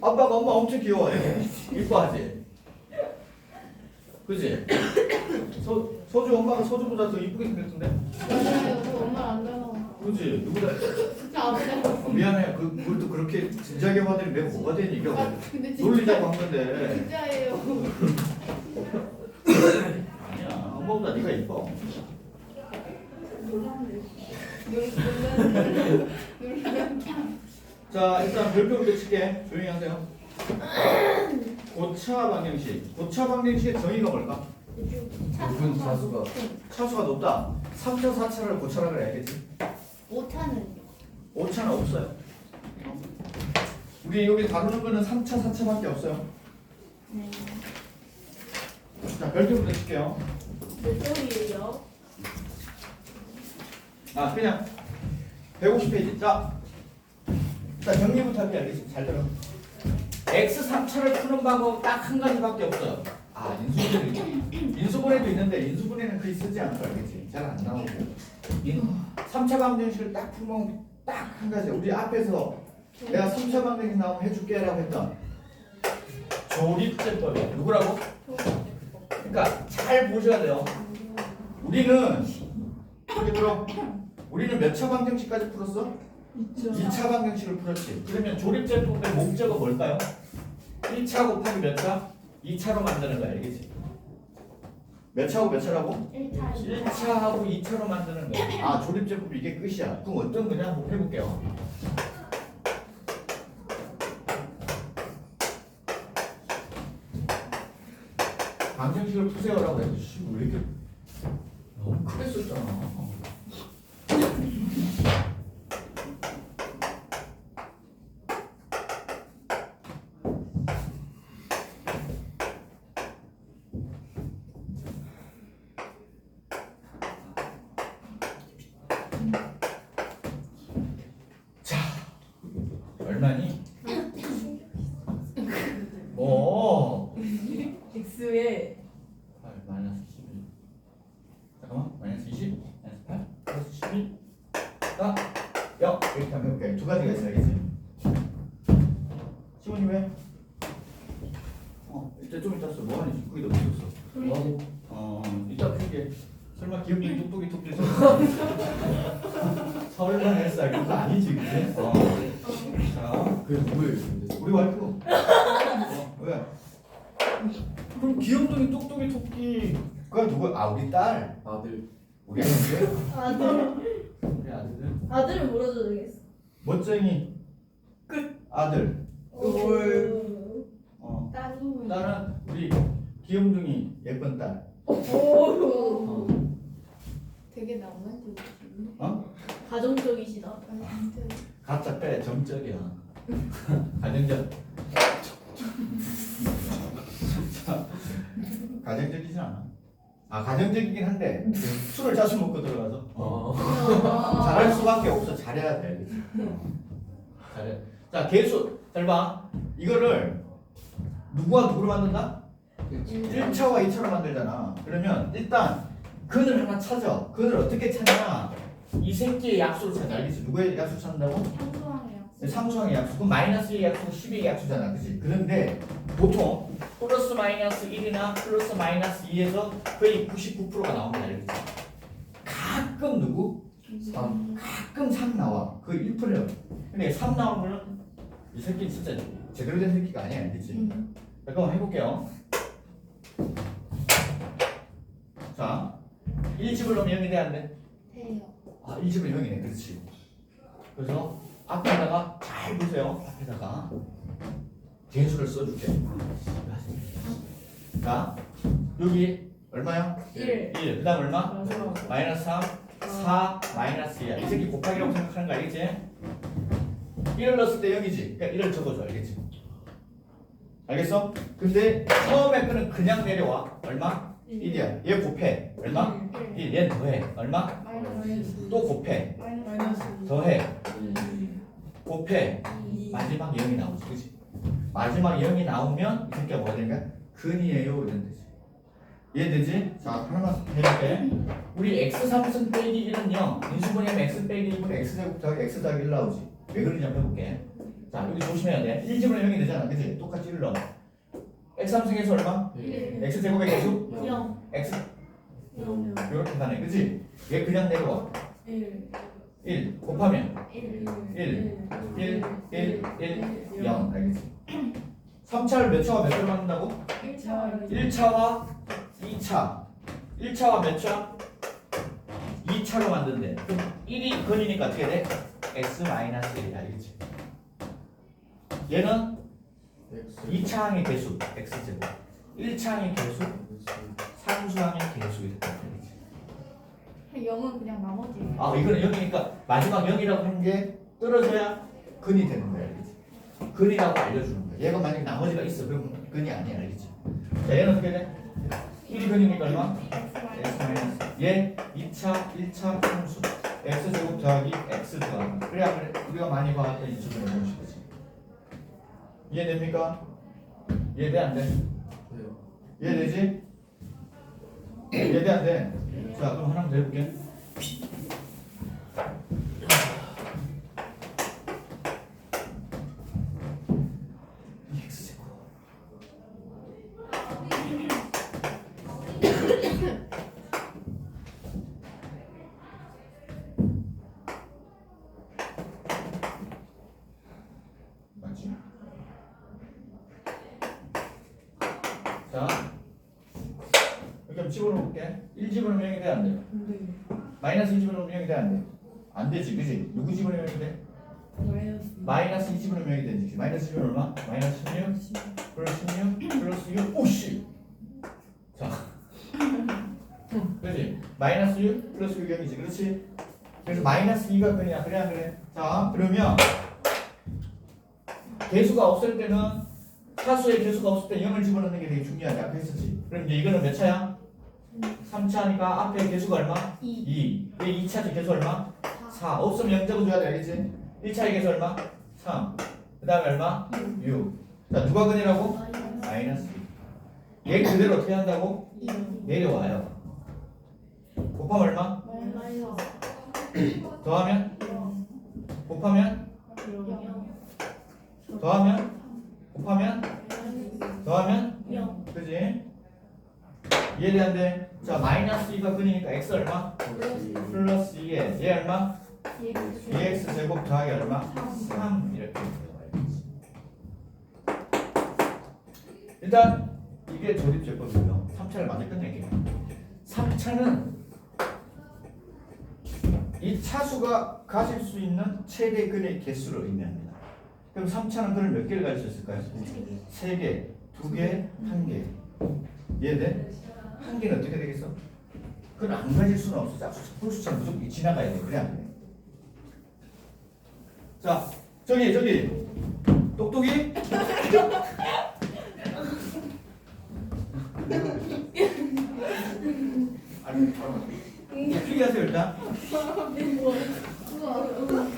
아빠가 엄마 엄청 귀여워해. 이뻐하지? 그지? 서, 서주 엄마가 서주보다 더 이쁘게 생겼던데? 맞아요. 저 엄마 안 닮아. 그지? 누구다? 진짜. 어, 미안해. 그, 그걸 또 그렇게 진지하게 받으니 내가 뭐가 되니? 이게 아, 근데 진짜 놀리자고 한 건데. 진짜예요. 아니야. 엄마보다 네가 이뻐. 놀랐네. 놀랐네. 자, 일단 별표부터 칠게. 조용히 하세요. 고차 방정식. 고차 방정식의 정의가 뭘까? 높은 차수가. 차수가 높다. 3차, 4차를 고차라 그래야겠지. 5차는 5차는 없어요. 우리 여기 다루는 거는 3차, 4차밖에 없어요. 네. 자, 별표부터 칠게요. 몇 점이에요? 아, 그냥 150페이지. 자, 자 정리부터 할게 알겠지? 잘 들어. x 3차를 푸는 방법 딱 한 가지밖에 없어요. 아, 인수분해. 인수분해도 있는데 인수분해는 거의 쓰지 않고 알겠지? 잘 안 나오고. 인 3차 방정식을 딱 풀면 딱한 가지. 우리 앞에서 내가 3차 방정식 나오면 해줄게라고 했던 조립제법이야. 누구라고? 그러니까 잘 보셔야 돼요. 우리는 여기 들어. 우리는 몇 차 방정식까지 풀었어? 2차 방정식을 풀었지. 그러면 조립제법의 목적은 뭘까요? 1차 곱하기 몇 차? 2차로 만드는 거야, 알겠지? 몇 차하고 몇 차라고? 1차, 1차하고 2차로 만드는 거야. 아, 조립제법 이게 끝이야. 그럼 어떤 거냐? 한번 해볼게요. 방정식을 푸세요라고 해도 씨, 왜 이렇게 너무 크게 썼잖아. 얼마니? 오. X에 아, 마이너스 11. 잠깐만. 마이너스 20, 마이너스 8, 11. 아, 0. 이렇게 하면 해볼게. 두 가지가 있어, 알겠지? 시원이 왜? 어, 이제 좀 이따 써. 뭐하니? 지금 거기다 묻었어. 어, 이따 풀게. 설마 기억력이 똑똑이 톡톡 설마 했어. 그거 아니지, 그지? 어. 자, 그게 누구예요 근데? 우리 와이프. 어, 왜? 그럼 귀염둥이 똑똑이 토끼가 누구? 아 우리 딸. 아들 우리 아들. 아들 우리 아들들. 아들을 물어줘도 되겠어. 멋쟁이. 끝. 아들. 오. 어. 따님. 딸은 우리 귀염둥이 예쁜 딸. 오. 어. 되게 낭만적이시네. 어? 가정적이시다. 가짜 빼 점적이야. 가정적. 자, 가정적이지 않아. 아 가정적이긴 한데 술을 자주 먹고 들어가서. 어. 어. 잘할 수밖에 없어. 잘해야 돼. 잘해. 자, 개수. 잘 봐. 이거를 누구와 누구로 만든다? 1차와 2차로 만들잖아. 그러면 일단 근을 하나 찾아. 근을 어떻게 찾냐? 이 새끼의 약수를 찾아. 알겠지? 누구의 약수 찾는다고? 평소왕이요. 상수항의 약수. 그럼 마이너스 1의 약수고 12의 약수잖아. 그치? 그런데 보통 플러스 마이너스 1이나 플러스 마이너스 2에서 거의 99%가 나옵니다. 알겠지? 가끔 누구? 3 가끔 3 나와. 그 1%예요. 근데 3 나오면은 이 새끼 진짜 제대로 된 새끼가 아니야, 알겠지? 음. 잠깐만 해볼게요. 자, 1집을 넣으면 0이 돼, 안 돼? 돼요. 아, 1집은 0이네, 그렇지. 그래서 앞에다가 잘 보세요. 앞에다가 개수를 써줄게. 자, 여기 얼마야? 일. 1. 그 다음 얼마? 맞아. 마이너스 3, 4, 마이너스 2야. 이 새끼 곱하기라고 생각하는 거 알겠지? 1을 넣었을 때 0이지. 그러니까 1을 적어줘. 알겠지? 알겠어? 근데 처음에 거는 그냥 내려와. 얼마? 1이야. 얘 곱해. 얼마? 1. 얘 더해. 얼마? 마이너스. 또 곱해. 더해. 곱해. 이. 마지막 0이 나오지. 그치? 마지막 0이 나오면 이 새끼가 뭐가 되는가? 근이에요. 이런 뜻이. 이해되지? 자, 하나만 해볼게. 우리 x 3승 빼기 1은 0. 인수분해하면 x 빼기 1분 x 제곱 더하기 x 더하기 1 나오지. 왜 그러냐 해볼게. 자 여기 조심해야 돼 1집은 0이 되잖아 그치? 똑같이 1 넣어 x 함수에서 얼마? 예. x 제곱의 개수? 영. x 영. 이렇게 가네 그치? 얘 그냥 내려와 1. 1 곱하면 1. 1 1 1 1 0 알겠지? 3차를 몇 차와 몇 차로 만든다고? 1차. 1차와 2차 1차와 몇 차? 2차로 만든대 그럼 1이 근이니까 어떻게 돼? x-1 알겠지? 얘는 X. 2차 항의 개수 x제곱 1차 항의 개수 상수항의 개수 이렇게 0은 그냥 나머지. 아 이거는 0이니까 마지막 0이라고 한 게 떨어져야 근이 되는 거야 알겠지? 근이라고 알려주는 거야 얘가 만약에 나머지가 있어 그럼 근이 아니야 알겠지? 자 얘는 어떻게 돼? 1이 근이니까 얼마? x 마이너스 얘 2차 1차 상수 x 제곱 더하기 x 더하기 그래야 그래 우리가 많이 봐왔던 이 수준의 공식이지 이해됩니까? 이해돼 안 돼? 이해되지? 이해돼 안 돼? 자 그럼 하나 더 해볼게 집어넣을게 1 집어넣으면 0이 돼? 안 돼? 마이너스 2 집어넣으면 0이 돼? 안 돼? 안 되지 그지? 누구 집어넣으면 0이 돼? 마이너스 2 집어넣으면 0이 되지 마이너스 2는 얼마? 마이너스 16 플러스 16 플러스 6 오씨 자 그지? 마이너스 6 플러스 6 0이지 그렇지? 그래서 마이너스 2가 그냥 그래 안 그래? 자 그러면 개수가 없을 때는 차수의 개수가 없을 때 0을 집어넣는 게 되게 중요하지 아까 했었지 그럼 이제 이거는 몇 차야? 3차니까 앞에 개수가 얼마? 2. 2얘 2차 개수 얼마? 4 없으면 0 적어줘야 돼 알겠지? 1차의 개수 얼마? 3 그 다음에 얼마? 6자 누가 근이라고? 마이너스 2. 얘 그대로 어떻게 한다고? 2. 내려와요 곱하면 얼마? 더하면? 곱하면? 더하면? 곱하면? 0. 그지? 돼? 자 마이너스 2가 근이니까 x 얼마? 플러스 2에 얘 얼마? 2x 제곱 더하기 얼마? 3 이렇게 일단 이게 조립 제법이고요 3차를 먼저 끝낼게요 3차는 이 차수가 가질 수 있는 최대 근의 개수를 의미합니다 그럼 3차는 근을 몇 개를 가질 수 있을까요? 3개, 2개, 1개 이해돼? 한 개는 어떻게 되겠어? 그건 안 가질 수는 없어. 짝수차 무조건 지나가야 돼. 그래 안 돼? 자, 저기 저기 똑똑이. 아니, 바로 필기하세요 일단. 우와.